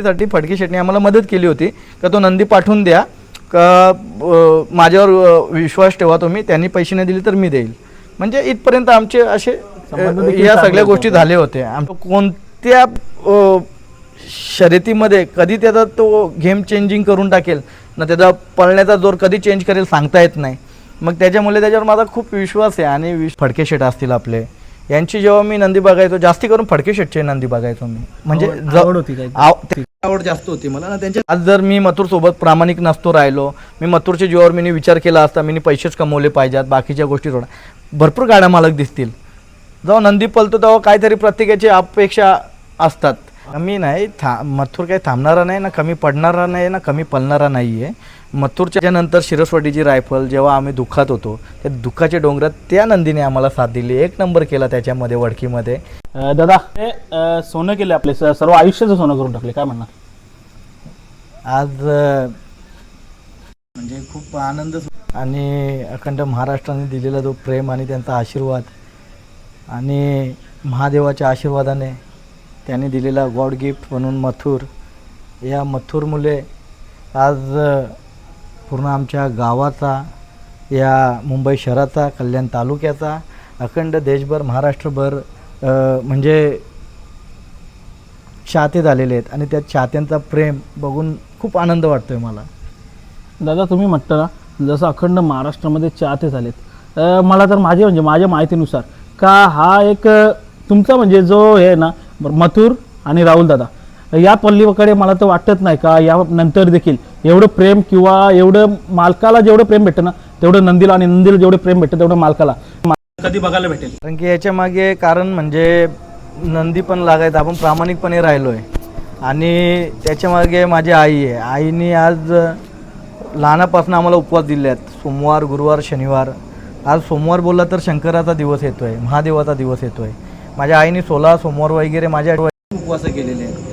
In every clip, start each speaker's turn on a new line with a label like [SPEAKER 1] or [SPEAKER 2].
[SPEAKER 1] साठी फडके शेटने आम्हाला मदत केली होती. का तो नंदी पाठवून द्या. का माझ्यावर विश्वास ठेवा तुम्ही. त्यांनी पैसे नाही दिले तर मी देईल. म्हणजे इथपर्यंत आमचे असे या सगळ्या. गोष्टी झाले होते. कोणत्या शर्यतीमध्ये कधी त्याचा तो गेम चेंजिंग करून टाकेल ना त्याचा पळण्याचा जोर कधी चेंज करेल सांगता येत नाही. मग त्याच्यामुळे त्याच्यावर माझा खूप विश्वास आहे आणि विश फडके शेट असतील आपले. यांची जेव्हा मी नंदी बघायचो जास्ती करून फडके शेटचे नंदी बघायचो मी. म्हणजे
[SPEAKER 2] आवड-
[SPEAKER 1] ज-
[SPEAKER 2] आवड होती काही
[SPEAKER 1] आव- ते- आवड जास्त होती मला. ना त्यांच्या आज जर मी मथुर सोबत प्रामाणिक नसतो राहिलो मी मथुरच्या जीवावर मी विचार केला असता मी पैसेच कमवले पाहिजेत बाकीच्या गोष्टी थोडा भरपूर गाड्या मालक दिसतील. जेव्हा नंदी पलतो तेव्हा काहीतरी प्रत्येकाची अपेक्षा असतात. मी नाही था मथुर काही थांबणारा नाही ना कमी पडणारा नाही ना कमी पलणारा नाही आहे मथुरच्या नंतर शिरसवाडीची रायफल जेव्हा आम्ही दुःखात होतो त्या दुःखाच्या डोंगरात त्या नंदीने आम्हाला साथ दिली. एक नंबर केला त्याच्यामध्ये वडकीमध्ये.
[SPEAKER 2] दादा हे अं, सोनं केलं आपले स- सर्व आयुष्याचं सोनं करून टाकले. काय म्हणणार?
[SPEAKER 1] आज अ, म्हणजे खूप आनंद आणि अखंड महाराष्ट्राने दिलेला जो प्रेम आणि त्यांचा आशीर्वाद आणि महादेवाच्या आशीर्वादाने त्यांनी दिलेला गॉड गिफ्ट म्हणून मथुर. या मथुर मुले आज अ, पूर्ण आमच्या गावाचा या मुंबई शहराचा कल्याण तालुक्याचा अखंड देशभर महाराष्ट्रभर म्हणजे चाहते झालेले आहेत. आणि त्या चाहत्यांचा प्रेम बघून खूप आनंद वाटतोय मला.
[SPEAKER 2] दादा तुम्ही म्हटलं ना जसं अखंड महाराष्ट्रामध्ये चाहते झालेत. मला तर माझे म्हणजे माझ्या माहितीनुसार का हा एक तुमचा म्हणजे जो हे आहे ना मथुर आणि राहुल दादा या पल्लीकडे मला तर वाटत नाही का या नंतर देखील एवढं प्रेम किंवा एवढं मालकाला जेवढं प्रेम भेटतं ना तेवढं नंदीला आणि नंदीला जेवढं प्रेम भेटतं तेवढं मालकाला. कधी बघायला भेटेल?
[SPEAKER 1] कारण की याच्या मागे कारण म्हणजे नंदी पण लागायचं आपण प्रामाणिकपणे राहिलो आहे आणि त्याच्यामागे माझी आई आहे. आईने आज लहानापासून आम्हाला उपवास दिले आहेत सोमवार गुरुवार शनिवार. आज सोमवार बोलला तर शंकराचा दिवस येतो आहे महादेवाचा दिवस येतो आहे माझ्या आईने सोळा सोमवार वगैरे माझ्या उपवास केलेले आहेत.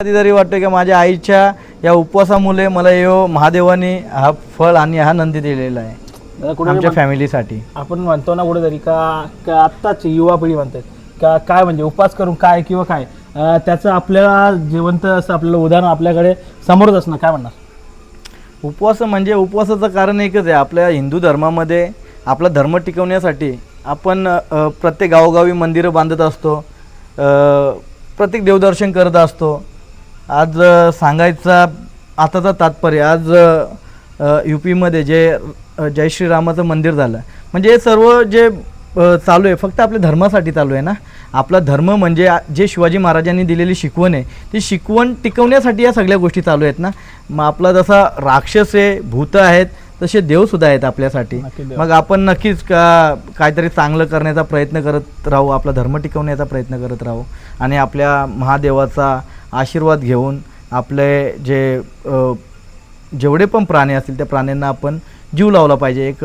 [SPEAKER 1] कधीतरी वाटतं की माझ्या आईच्या या उपवासामुळे मला यो महादेवाने हा फळ आणि हा नंदी दिलेला आहे.
[SPEAKER 2] कुठे
[SPEAKER 1] आमच्या फॅमिलीसाठी.
[SPEAKER 2] आपण म्हणतो ना कुठेतरी का का आत्ताच युवा पिढी म्हणतात. का काय म्हणजे उपास करून काय किंवा काय? अं, त्याचं आपल्याला जिवंत असं आपल्याला उदाहरण आपल्याकडे समोरच असणं काय म्हणणार?
[SPEAKER 1] उपवास म्हणजे उपवासाचं कारण एकच आहे आपल्या हिंदू धर्मामध्ये आपला धर्म टिकवण्यासाठी आपण अ, प्रत्येक गावोगावी मंदिरं बांधत असतो अ, प्रत्येक देवदर्शन करत असतो. आज सांगायचा आताचा तात्पर्य आज यू पीमध्ये जे जय श्रीरामाचं मंदिर झालं म्हणजे हे सर्व जे चालू आहे फक्त आपल्या धर्मासाठी चालू आहे ना? आपला धर्म म्हणजे जे शिवाजी महाराजांनी दिलेली शिकवण आहे ती शिकवण टिकवण्यासाठी या सगळ्या गोष्टी चालू आहेत ना? मग आपला जसा राक्षस आहे भूत आहेत तसे देवसुद्धा आहेत आपल्यासाठी. मग आपण नक्कीच का काहीतरी चांगलं करण्याचा प्रयत्न करत राहू आपला धर्म टिकवण्याचा प्रयत्न करत राहू आणि आपल्या महादेवाचा आशीर्वाद घेऊन आपले जे जेवढे पण प्राणी असतील त्या प्राण्यांना आपण जीव लावला पाहिजे. एक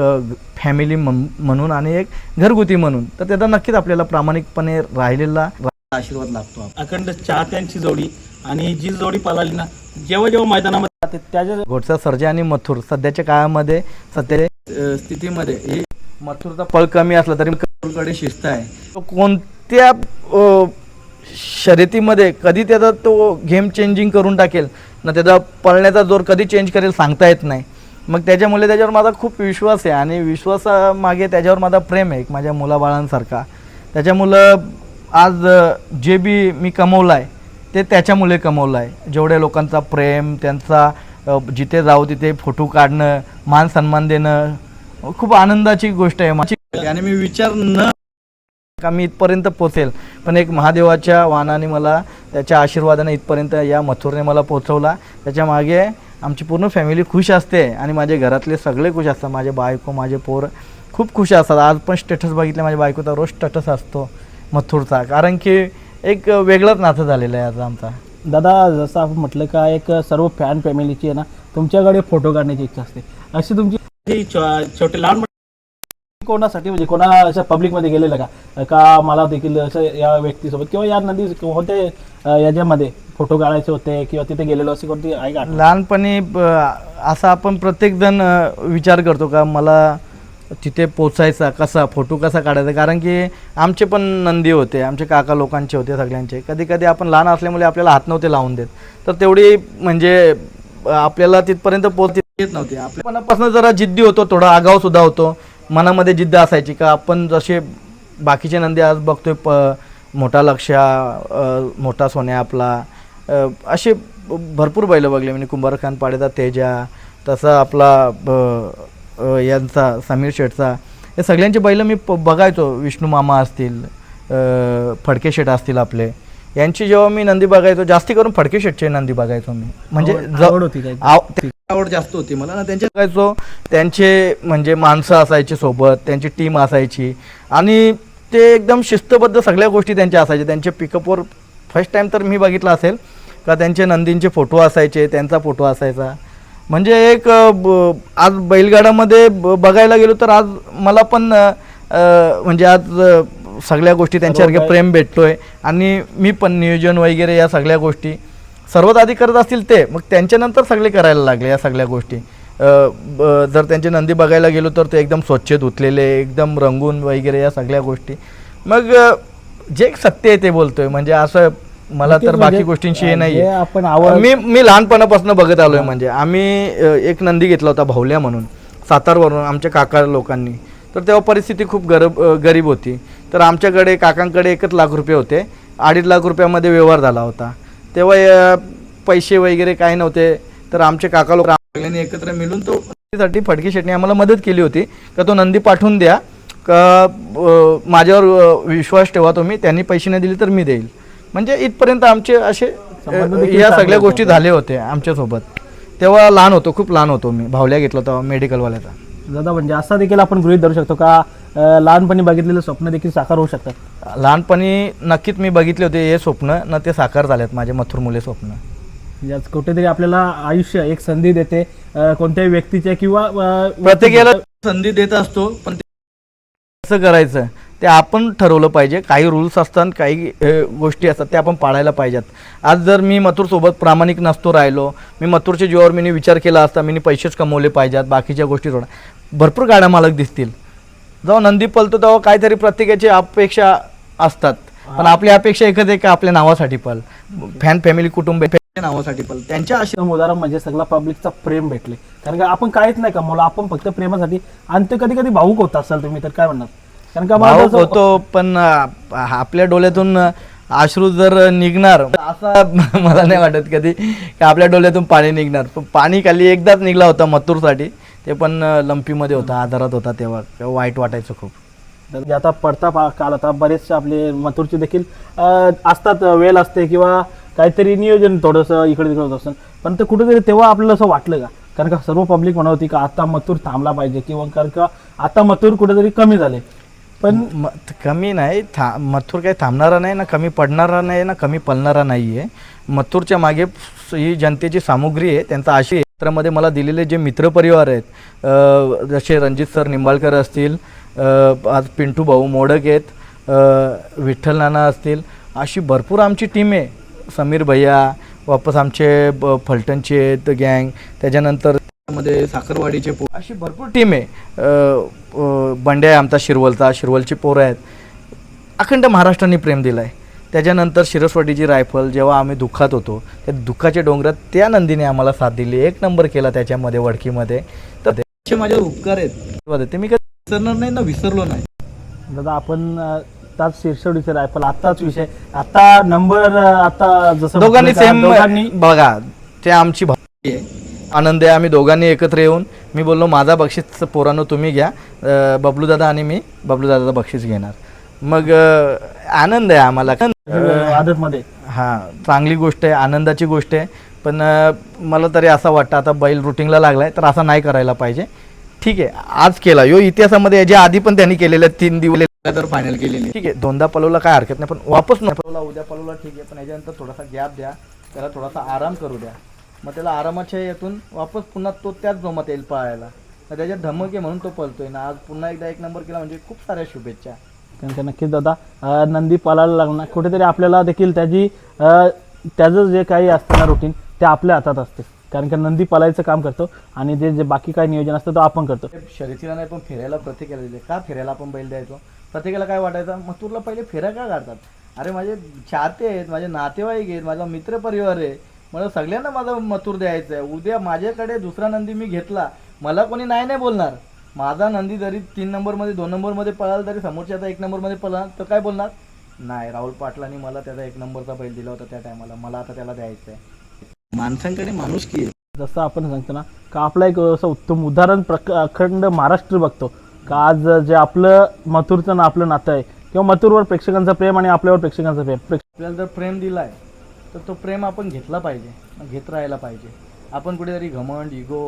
[SPEAKER 1] फॅमिली म्हणून आणि एक घरगुती म्हणून. तर त्याचा नक्कीच आपल्याला प्रामाणिकपणे राहिलेला आशीर्वाद लागतो.
[SPEAKER 2] अखंड चाहत्यांची जोडी आणि जी जोडी पळाली ना जेव्हा जेव्हा मैदानामध्ये जाते त्याच्या
[SPEAKER 1] घोटचा सर्जा आणि मथुर सध्याच्या काळामध्ये सध्या स्थितीमध्ये ही मथुरचा पळ कमी असला तरी मथुरकडे शिस्त आहे. कोणत्या शर्यतीमध्ये कधी त्याचा तो गेम चेंजिंग करून टाकेल ना त्याचा पळण्याचा जोर कधी चेंज करेल सांगता येत नाही. मग त्याच्यामुळे त्याच्यावर माझा खूप विश्वास आहे आणि विश्वासामागे त्याच्यावर माझा प्रेम आहे एक माझ्या मुलाबाळांसारखा. त्याच्यामुळं आज जे बी मी कमवलं आहे ते त्याच्यामुळे कमवलं आहे जेवढ्या लोकांचा प्रेम त्यांचा जिथे जाऊ तिथे फोटो काढणं मान सन्मान देणं खूप आनंदाची गोष्ट आहे माझी. आणि मी विचार न का मी इथपर्यंत पोचेल पण एक महादेवाच्या वाहनाने मला त्याच्या आशीर्वादाने इथपर्यंत या मथुरने मला पोचवला त्याच्यामागे आमची पूर्ण फॅमिली खुश असते आणि माझे घरातले सगळे खुश असतात. माझे बायको माझे पोर खूप खुश असतात. आज पण स्टेटस बघितलं माझ्या बायकोचा रोज स्टेटस असतो मथुरचा. कारण की एक वेगळंच नातं झालेलं आहे आज आमचा.
[SPEAKER 2] दादा जसं आपण म्हटलं का एक सर्व फॅन फॅमिलीची आहे ना तुमच्याकडे फोटो काढण्याची इच्छा असते. अशी तुमची छोटे लहान कोणासाठी? म्हणजे कोणा अशा पब्लिकमध्ये गेलेलं का? का मला देखील असं या व्यक्तीसोबत किंवा या नदी होते याच्यामध्ये फोटो काढायचे होते किंवा तिथे गेलेलो असे कोणती आहे का
[SPEAKER 1] लहानपणी असा आपण प्रत्येकजण विचार करतो का मला तिथे पोचायचा कसा फोटो कसा काढायचा? कारण की आमचे पण नंदी होते आमचे काका लोकांचे होते सगळ्यांचे. कधी कधी आपण लहान असल्यामुळे आपल्याला हात नव्हते लावून देत. तर तेवढी म्हणजे आपल्याला तिथपर्यंत पोहोच येत नव्हते. आपल्या मनापासून जरा जिद्दी होतो थोडा आगाव सुद्धा होतो. मनामध्ये जिद्द असायची का आपण जसे बाकीचे नंदी आज बघतोय प मोठा लक्ष्या मोठा सोन्या आपला असे भरपूर बैल बघले म्हणजे कुंभारखान पाडेचा तेजा तसा आपला यांचा समीर शेठचा. हे सगळ्यांचे बैल मी प बघायचो. विष्णू मामा असतील फडके शेठ असतील आपले. यांची जेव्हा मी नंदी बघायचो जास्ती करून फडके शेठचे नंदी बघायचो मी. म्हणजे
[SPEAKER 2] आवड-
[SPEAKER 1] ज-
[SPEAKER 2] आवड होती
[SPEAKER 1] आवड जास्त होती मला. ना त्यांच्या बघायचो त्यांचे म्हणजे माणसं असायची सोबत त्यांची टीम असायची. आणि ते एकदम शिस्तबद्ध सगळ्या गोष्टी त्यांच्या असायच्या. त्यांचे पिकअपवर फर्स्ट टाईम तर मी बघितलं असेल का त्यांचे नंदींचे फोटो असायचे त्यांचा फोटो असायचा. म्हणजे एक आज बैलगाड्यामध्ये ब- बघायला गेलो तर आज मला पण म्हणजे आज सगळ्या गोष्टी त्यांच्यासारखे प्रेम भेटतोय. आणि मी पण नियोजन वगैरे या सगळ्या गोष्टी सर्वात आधी करत असतील ते मग त्यांच्यानंतर सगळे करायला लागले या सगळ्या गोष्टी. जर त्यांचे नंदी बघायला गेलो तर ते एकदम स्वच्छ धुतलेले एकदम रंगून वगैरे या सगळ्या गोष्टी. मग जे सत्य आहे ते बोलतोय म्हणजे असं मला तर
[SPEAKER 2] म्हणजे,
[SPEAKER 1] बाकी गोष्टींशी हे नाही
[SPEAKER 2] आपण
[SPEAKER 1] मी मी लहानपणापासून बघत आलोय म्हणजे. आम्ही एक नंदी घेतला होता भावल्या म्हणून सातारवरून आमच्या काका लोकांनी. तर तेव्हा परिस्थिती खूप गरब गरीब होती. तर आमच्याकडे काकांकडे एकच लाख रुपये होते. अडीच लाख रुपयामध्ये व्यवहार झाला होता. तेव्हा पैसे वगैरे काही नव्हते. तर आमचे काका लोक सगळ्यांनी एकत्र मिळून तो साठी फडके शेटने आम्हाला मदत केली होती. का तो नंदी पाठवून द्या. का माझ्यावर विश्वास ठेवा तुम्ही. त्यांनी पैसे नाही दिले तर मी देईल. म्हणजे इथपर्यंत आमचे असे या सगळ्या. गोष्टी झाले होते आमच्यासोबत. तेव्हा लहान होतो खूप लहान होतो मी. भावल्या घेतला होता मेडिकलवाल्याचा
[SPEAKER 2] दादा म्हणजे असा देखील आपण गृहित धरू शकतो का लहानपणी बघितलेलं स्वप्न देखील साकार होऊ शकतात.
[SPEAKER 1] लहानपणी नक्कीच मी बघितले होते हे स्वप्न न ते साकार झालेत माझे मथुर मुले स्वप्न.
[SPEAKER 2] म्हणजे कुठेतरी आपल्याला आयुष्य एक संधी देते कोणत्याही व्यक्तीच्या किंवा
[SPEAKER 1] प्रत्येकाला संधी देत असतो पण ते कसं करायचं? ते आपण ठरवलं पाहिजे. काही रूल्स असतात काही गोष्टी असतात ते आपण पाळायला पाहिजेत. आज जर मी मथुर सोबत प्रामाणिक नसतो राहिलो मी मथुरच्या जीवावर मी विचार केला असता मी पैसेच कमवले पाहिजेत बाकीच्या गोष्टी थोडा भरपूर गाड्या मालक दिसतील. जेव्हा नंदी पलतो तेव्हा काहीतरी प्रत्येकाची अपेक्षा असतात. पण आपली अपेक्षा एकच आहे का आपल्या नावासाठी पल. फॅन फॅमिली कुटुंब नावासाठी पल. त्यांच्या आशी
[SPEAKER 2] उत्तम उदाहरण म्हणजे सगळा पब्लिकचा प्रेम भेटले. कारण का आपण काहीच नाही कमवलं आपण फक्त प्रेमासाठी आणि ते कधी कधी भाऊक होत असाल तुम्ही तर काय म्हणणार? कारण का असं-
[SPEAKER 1] होतो पण आपल्या डोळ्यातून अश्रू जर निघणार असा मला नाही वाटत कधी की आपल्या डोळ्यातून पाणी निघणार. पण पाणी खाली एकदाच निघला होता मथुरसाठी. ते पण लंपीमध्ये होता आधारात होता तेव्हा. तेव्हा वाईट वाटायचं खूप.
[SPEAKER 2] तर आता पडता पा- काल आता बरेचसे आपले मथुरचे देखील असतात वेळ असते किंवा काहीतरी नियोजन थोडंसं इकडे तिकडे होत असतं. पण ते कुठेतरी तेव्हा आपल्याला असं वाटलं का? कारण का सर्व पब्लिक म्हणत होती का आता मथुर थांबला पाहिजे किंवा कारण का आता मथुर कुठेतरी कमी झाले. पण
[SPEAKER 1] म- कमी नाही था मथुर काही थांबणारा नाही ना कमी पडणारा नाही ना कमी पलणारा नाही आहे मथुरच्या मागे ही जनतेची सामुग्री आहे त्यांचा आशय क्षेत्रामध्ये मला दिलेले जे मित्रपरिवार आहेत जसे रणजित सर निंबाळकर असतील आज पिंटू भाऊ मोडक आहेत विठ्ठल नाना असतील अशी भरपूर आमची टीम आहे. समीर भैया वापस आमचे ब- फलटणचे आहेत गँग त्याच्यानंतरमध्ये साखरवाडीचे पो अशी भरपूर टीम आहे. बंड्या आहे आमचा शिरवलचा शिरवलची पोरं आहेत. अखंड महाराष्ट्राने प्रेम दिला आहे त्याच्यानंतर शिरसवाडीची रायफल जेव्हा आम्ही दुःखात होतो त्या दुःखाच्या डोंगरात त्या नंदीने आम्हाला साथ दिली. एक नंबर केला त्याच्यामध्ये वडकीमध्ये. तर त्याचे माझे उपकार आहेत. ते मी कधी विसरणार नाही ना विसरलो नाही.
[SPEAKER 2] दादा आपण अं, त्याच शिरसोडीचे रायफल आताच विषय आता नंबर आता जसं
[SPEAKER 1] दोघांनी सेम बघा ते आमची भावना आहे आनंद आहे आम्ही दोघांनी एकत्र येऊन मी बोललो माझा बक्षीस पोरांनो तुम्ही घ्या. बबलू दादा आणि मी बबलू दादाचं बक्षीस घेणार. मग आनंद आहे आम्हाला. हां चांगली गोष्ट आहे आनंदाची गोष्ट आहे. पण मला तरी असं वाटतं आता बैल रुटिंगला लागलाय तर असं नाही करायला पाहिजे. ठीक आहे आज केला. यो इतिहासामध्ये याच्या आधी पण त्यांनी केलेल्या तीन दिवस तर फायनल केलेली. ठीक आहे दोनदा पलवला काय हरकत नाही पण वापस नाही पलवला उद्या पलवला ठीक आहे. पण याच्यानंतर थोडासा गॅप द्या. त्याला थोडासा आराम करू द्या. मग त्याला आरामाच्या यातून वापस पुन्हा तो त्याच जोमात येईल पळायला. तर त्याच्यात धमक आहे म्हणून तो पळतोय ना. आज पुन्हा एकदा एक नंबर केला म्हणजे खूप साऱ्या शुभेच्छा.
[SPEAKER 2] कारण का नक्कीच दादा. नंदी पालायला लागणार कुठेतरी आपल्याला देखील त्याची त्याचं जे काही असतं ना रुटीन ते आपल्या हातात असते. कारण का नंदी पालायचं काम करतो आणि जे जे बाकी काही नियोजन असतं तो आपण करतो.
[SPEAKER 1] शर्यतीला नाही पण फिरायला प्रत्येकाला दिले का फिरायला आपण बैल द्यायचो? प्रत्येकाला काय वाटायचं? मग तुला पहिले फेऱ्या का काढतात? अरे माझे चाहते आहेत माझे नातेवाईक आहेत माझा मित्र परिवार आहे. मला सगळ्यांना माझा मथुर द्यायचं आहे उद्या माझ्याकडे दुसरा नंदी मी घेतला. मला कोणी नाही नाही बोलणार. माझा नंदी जरी तीन नंबरमध्ये दोन नंबरमध्ये पळाला तरी समोरच्याचा एक नंबरमध्ये पळाला तर काय बोलणार? नाही राहुल पाटलांनी मला त्याचा एक नंबरचा बैल दिला होता त्या टायमाला मला आता त्याला द्यायचं आहे माणसांकडे माणूस की
[SPEAKER 2] जसं आपण सांगतो ना का आपलं एक असं उत्तम उदाहरण प्रक अखंड महाराष्ट्र बघतो. का आज जे आपलं मथुरचं ना आपलं नातं आहे किंवा मथुरवर प्रेक्षकांचं प्रेम आणि आपल्यावर प्रेक्षकांचं प्रेम.
[SPEAKER 1] आपल्याला जर प्रेम दिलाय तर तो प्रेम आपण घेतला पाहिजे. घेत राहायला पाहिजे. आपण कुठेतरी घमंड इगो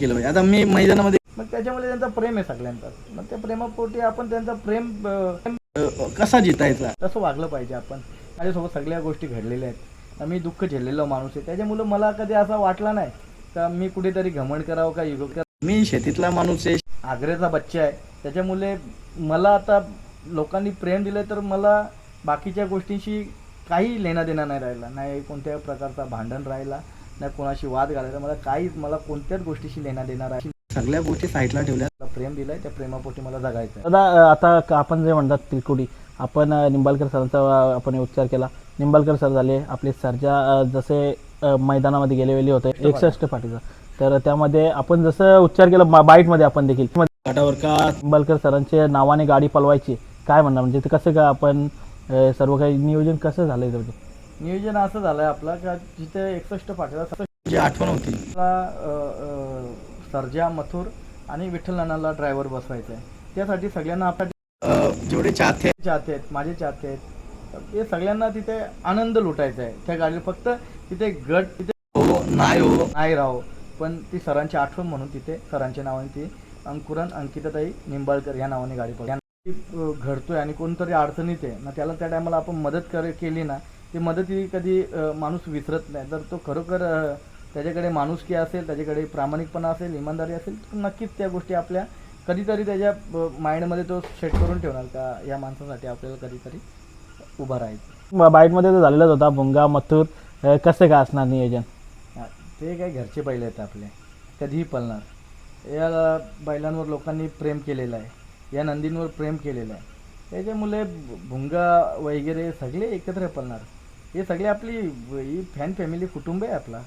[SPEAKER 1] केलं पाहिजे. आता मी मैदानामध्ये मग त्याच्यामध्ये त्यांचा प्रेम आहे सगळ्यांचा. मग त्या प्रेमापोटी आपण त्यांचा प्रेम अं, अं, कसा जितायचा तसं वागलं पाहिजे आपण. माझ्यासोबत सगळ्या गोष्टी घडलेल्या आहेत. मी दुःख झेललेला माणूस आहे. त्याच्यामुळं मला कधी असा वाटला नाही का मी कुठेतरी घमंड करावं का करावं? मी शेतीतला माणूस आहे. आग्र्याचा बच्चा आहे. त्याच्यामुळे मला आता लोकांनी प्रेम दिलं तर मला बाकीच्या गोष्टींशी काही लेणं देणं नाही राहिला. नाही कोणत्या प्रकारचा भांडण राहिला. नाही कोणाशी वाद घालायचा मला काहीच मला कोणत्याच गोष्टीशी लेणं देणार आहे सगळ्या गोष्टी साईडला ठेवल्या. मला प्रेम दिलंय त्या प्रेमापोटी मला जगायचं.
[SPEAKER 2] दादा आता क- आपण जे म्हणतात तिलकुडी आपण अं, निंबाळकर सरांचा अं, आपण उच्चार केला. निंबाळकर सर झाले आपले सर्जा अं, जसे अं, मैदानामध्ये गेले वेळी होते एकसष्ट पाठीचा तर त्यामध्ये आपण जसं उच्चार केला बा- बाईटमध्ये आपण देखील.
[SPEAKER 1] काठावर का
[SPEAKER 2] निंबाळकर सरांच्या नावाने गाडी पलवायची. काय म्हणणार म्हणजे ते कसं काय आपण अं, सर्व काही नियोजन कसं झालंय म्हणजे
[SPEAKER 1] नियोजन असं झालंय आपलं का जिथे एकसष्ट पाठीला जी आठवण होती. मला सर्जा मथुर आणि विठ्ठल नानाला ड्रायव्हर बसवायचा. आहे त्यासाठी सगळ्यांना आपल्या जेवढे चाहते. चाहते आहेत माझे चाहते आहेत ते सगळ्यांना तिथे आनंद लुटायचा आहे. त्या गाडीला फक्त तिथे गट तिथे हो नाही हो. नाही राहो. पण ती सरांची आठवण म्हणून तिथे सरांच्या नावाने ती अंकुरन अंकिताताई निंबाळकर या नावाने गाडी पडली घडतोय आणि कोणतरी अडचणीत आहे ना त्याला त्या टायमाला आपण मदत कर केली ना ती मदत कधी माणूस विसरत नाही. जर तो खरोखर त्याच्याकडे माणुसकी असेल त्याच्याकडे प्रामाणिकपणा असेल इमानदारी असेल तर नक्कीच त्या गोष्टी आपल्या कधीतरी त्याच्या माइंडमध्ये तो सेट करून ठेवणार का या माणसासाठी आपल्याला कधीतरी उभा राहायचं.
[SPEAKER 2] बाईटमध्ये तर झालेलाच होता भुंगा मथुर कसं काय असणार नियोजन?
[SPEAKER 1] ते काय घरचे बैल आहेत आपले कधीही पळणार. या बैलांवर लोकांनी प्रेम केलेलं आहे या नंदींवर प्रेम केलेलं आहे. त्याच्यामुळे भुंगा वगैरे सगळे एकत्र पळणार. हे सगळे आपली ही फॅन फॅमिली कुटुंब आहे आपला.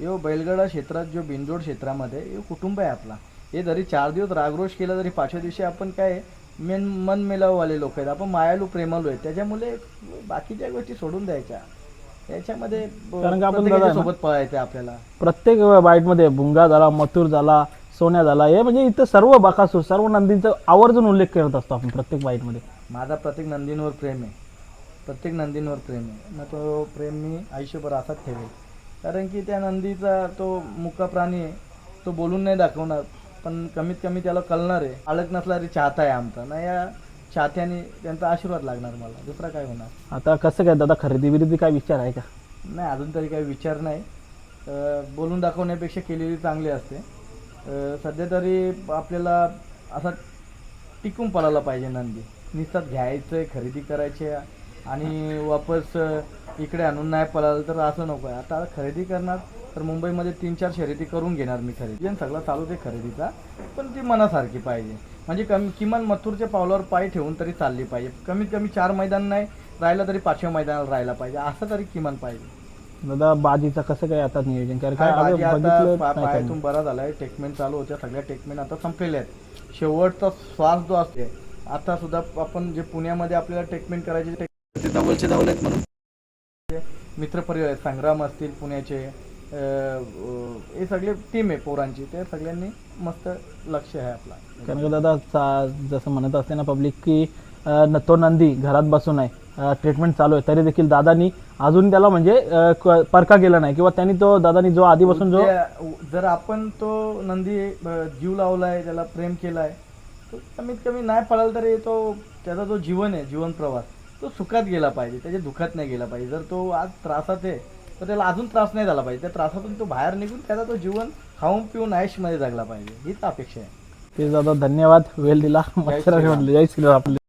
[SPEAKER 1] यो बैलगाडा क्षेत्रात जो बिनजोड क्षेत्रामध्ये हे कुटुंब आहे आपला. हे जरी चार दिवस रागरोष केला तरी पाचव्या दिवशी आपण काय मेन मन मेलाववाले लोक आहेत. आपण मायालू प्रेमालू आहेत. त्याच्यामुळे बाकीच्या गोष्टी सोडून द्यायच्या. याच्यामध्ये? सोबत पळायचं आपल्याला.
[SPEAKER 2] प्रत्येक बाईटमध्ये भुंगा झाला मथुर झाला सोन्या झाला हे म्हणजे इथं सर्व बाकासूर सर्व नंदींचा आवर्जून उल्लेख करत असतो आपण प्रत्येक बाईटमध्ये.
[SPEAKER 1] माझा प्रत्येक नंदींवर प्रेम आहे. प्रत्येक नंदींवर प्रेम आहे. मग तो प्रेम मी आयुष्यभर असाच ठेवेल. कारण की त्या नंदीचा तो मुका प्राणी आहे. तो बोलून नाही दाखवणार पण कमीत कमी त्याला कळणार आहे. आळक नसला तरी चाहता आहे आमचा. ना या चाहत्याने त्यांचा आशीर्वाद लागणार मला. दुसरा काय होणार?
[SPEAKER 2] आता कसं काय दादा खरेदी बिरेदी काय विचार आहे का?
[SPEAKER 1] नाही अजून तरी काही विचार नाही. बोलून दाखवण्यापेक्षा केलेली चांगली असते. सध्या तरी आपल्याला असा टिकून पळायला पाहिजे नंदी. नुसतं घ्यायचं आहे खरेदी करायची आहे. आणि वापस इकडे आणून नाही पळालं तर असं नको आहे. आता खरेदी करणार तर मुंबईमध्ये तीन चार शर्यती करून घेणार मी खरेदी. आणि सगळा चालू आहे खरेदीचा पण ती मनासारखी पाहिजे. म्हणजे कमी किमान मथुरच्या पावलावर पाय ठेवून तरी चालली पाहिजे. कमीत कमी चार मैदान नाही राहिला तरी पाचव्या मैदानाला राहायला पाहिजे. असं तरी किमान पाहिजे.
[SPEAKER 2] दादा बाजीचा कसं काय आता नियोजन? कारण काय
[SPEAKER 1] काय
[SPEAKER 2] अजून
[SPEAKER 1] बाजी आता पा- पायातून बरा झालाय. टेकमेंट चालू होत्या. सगळ्या टेकमेंट आता संपलेल्या आहेत. शेवटचा श्वास जो असते आता सुद्धा आपण जे पुण्यामध्ये आपल्याला ट्रीटमेंट करायचे ते जवळचे जवळ आहेत म्हणून. मित्रपरिवार आहेत संग्राम असतील पुण्याचे हे सगळे टीम आहे पोरांची. ते सगळ्यांनी मस्त लक्ष आहे आपला.
[SPEAKER 2] कारण का दादा जसं म्हणत असते ना पब्लिक की तो नंदी घरात बसून आहे. ट्रीटमेंट चालू आहे. तरी देखील दादानी अजून त्याला म्हणजे परका केला नाही. किंवा त्यांनी तो दादानी जो आधीपासून जो
[SPEAKER 1] उद्या- जर आपण तो नंदी जीव लावलाय त्याला प्रेम केलाय तो कमीत कमी नाही पळाला तरी तो त्याचा जो जीवन आहे जीवन प्रवास. तो सुखात गेला पाहिजे त्याच्या दुखात नाही गेला पाहिजे. जर तो आज त्रासात आहे तर त्याला अजून त्रास नाही झाला पाहिजे. त्या त्रासातून तो बाहेर निघून त्याचा तो जीवन खाऊन पिऊन आयुष्यमध्ये जगला पाहिजे. हीच अपेक्षा आहे.
[SPEAKER 2] ते दादा धन्यवाद. वेळ दिला. जय श्रीराम. आपले